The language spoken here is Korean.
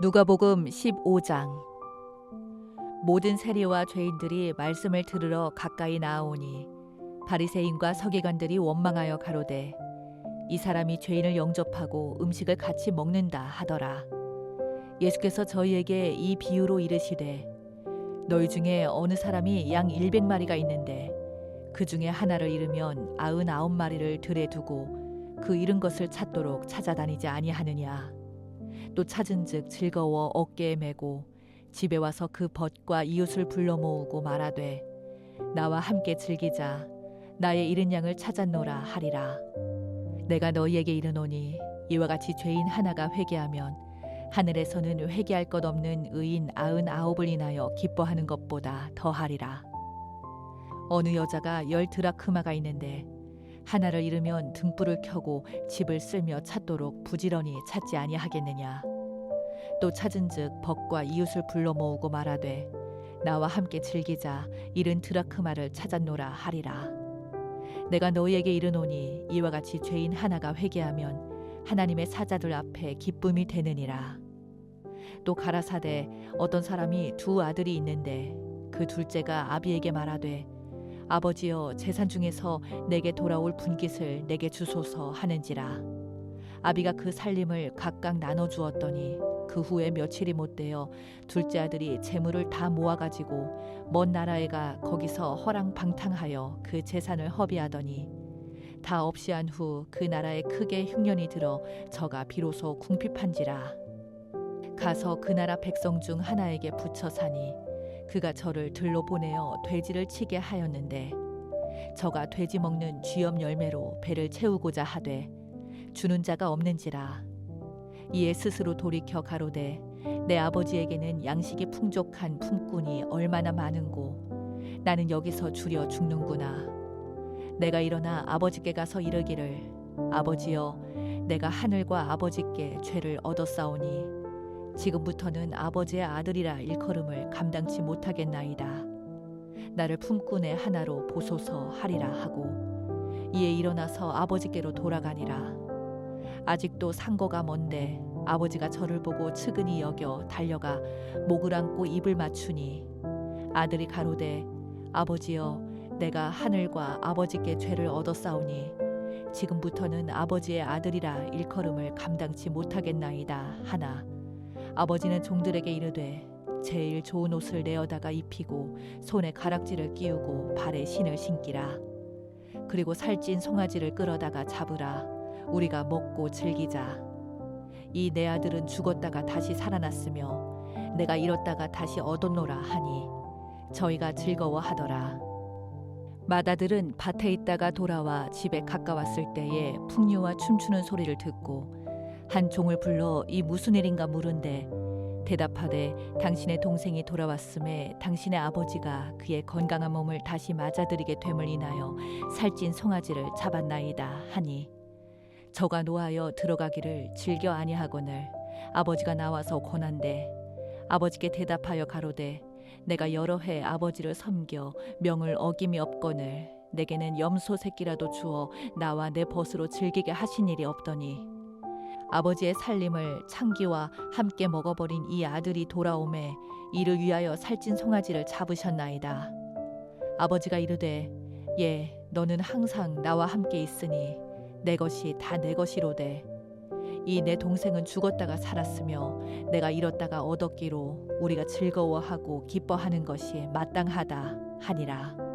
누가복음 15장. 모든 세리와 죄인들이 말씀을 들으러 가까이 나아오니 바리새인과 서기관들이 원망하여 가로되 이 사람이 죄인을 영접하고 음식을 같이 먹는다 하더라. 예수께서 저희에게 이 비유로 이르시되 너희 중에 어느 사람이 양 100마리가 있는데 그 중에 하나를 잃으면 아흔아홉 마리를 들에 두고 그 잃은 것을 찾도록 찾아다니지 아니하느냐 또 찾은즉 즐거워 어깨에 메고 집에 와서 그 벗과 이웃을 불러 모으고 말하되 나와 함께 즐기자. 나의 잃은 양을 찾았노라 하리라. 내가 너희에게 이르노니 이와 같이 죄인 하나가 회개하면 하늘에서는 회개할 것 없는 의인 아흔 아홉을 인하여 기뻐하는 것보다 더하리라. 어느 여자가 열 드라크마가 있는데 하나를 잃으면 등불을 켜고 집을 쓸며 찾도록 부지런히 찾지 아니하겠느냐 또 찾은즉 벗과 이웃을 불러 모으고 말하되 나와 함께 즐기자. 잃은 드라크마를 찾았노라 하리라. 내가 너희에게 이르노니 이와 같이 죄인 하나가 회개하면 하나님의 사자들 앞에 기쁨이 되느니라. 또 가라사대 어떤 사람이 두 아들이 있는데 그 둘째가 아비에게 말하되 아버지여 재산 중에서 내게 돌아올 분깃을 내게 주소서 하는지라. 아비가 그 살림을 각각 나눠 주었더니 그 후에 며칠이 못 되어 둘째 아들이 재물을 다 모아 가지고 먼 나라에 가 거기서 허랑방탕하여 그 재산을 허비하더니 다 없이 한 후 그 나라에 크게 흉년이 들어 저가 비로소 궁핍한지라. 가서 그 나라 백성 중 하나에게 붙여 사니 그가 저를 들로 보내어 돼지를 치게 하였는데 저가 돼지 먹는 쥐염 열매로 배를 채우고자 하되 주는 자가 없는지라 이에 스스로 돌이켜 가로되 내 아버지에게는 양식이 풍족한 품꾼이 얼마나 많은고 나는 여기서 줄여 죽는구나 내가 일어나 아버지께 가서 이르기를 아버지여 내가 하늘과 아버지께 죄를 얻었사오니 지금부터는 아버지의 아들이라 일컬음을 감당치 못하겠나이다. 나를 품꾼의 하나로 보소서 하리라 하고 이에 일어나서 아버지께로 돌아가니라. 아직도 상거가 먼데 아버지가 저를 보고 측은히 여겨 달려가 목을 안고 입을 맞추니 아들이 가로되 아버지여 내가 하늘과 아버지께 죄를 얻었사오니 지금부터는 아버지의 아들이라 일컬음을 감당치 못하겠나이다 하나. 아버지는 종들에게 이르되 제일 좋은 옷을 내어다가 입히고 손에 가락지를 끼우고 발에 신을 신기라. 그리고 살찐 송아지를 끌어다가 잡으라 우리가 먹고 즐기자. 이 내 아들은 죽었다가 다시 살아났으며 내가 잃었다가 다시 얻었노라 하니 저희가 즐거워하더라. 마다들은 밭에 있다가 돌아와 집에 가까웠을 때에 풍류와 춤추는 소리를 듣고 한 종을 불러 이 무슨 일인가 물은데 대답하되 당신의 동생이 돌아왔음에 당신의 아버지가 그의 건강한 몸을 다시 맞아들이게 됨을 인하여 살찐 송아지를 잡았나이다 하니 저가 노하여 들어가기를 즐겨 아니하거늘 아버지가 나와서 권한대 아버지께 대답하여 가로되 내가 여러 해 아버지를 섬겨 명을 어김이 없거늘 내게는 염소 새끼라도 주어 나와 내 벗으로 즐기게 하신 일이 없더니 아버지의 살림을 창기와 함께 먹어버린 이 아들이 돌아오매 이를 위하여 살찐 송아지를 잡으셨나이다. 아버지가 이르되 예 너는 항상 나와 함께 있으니 내 것이 다 내 것이로되 이 내 동생은 죽었다가 살았으며 내가 잃었다가 얻었기로 우리가 즐거워하고 기뻐하는 것이 마땅하다 하니라.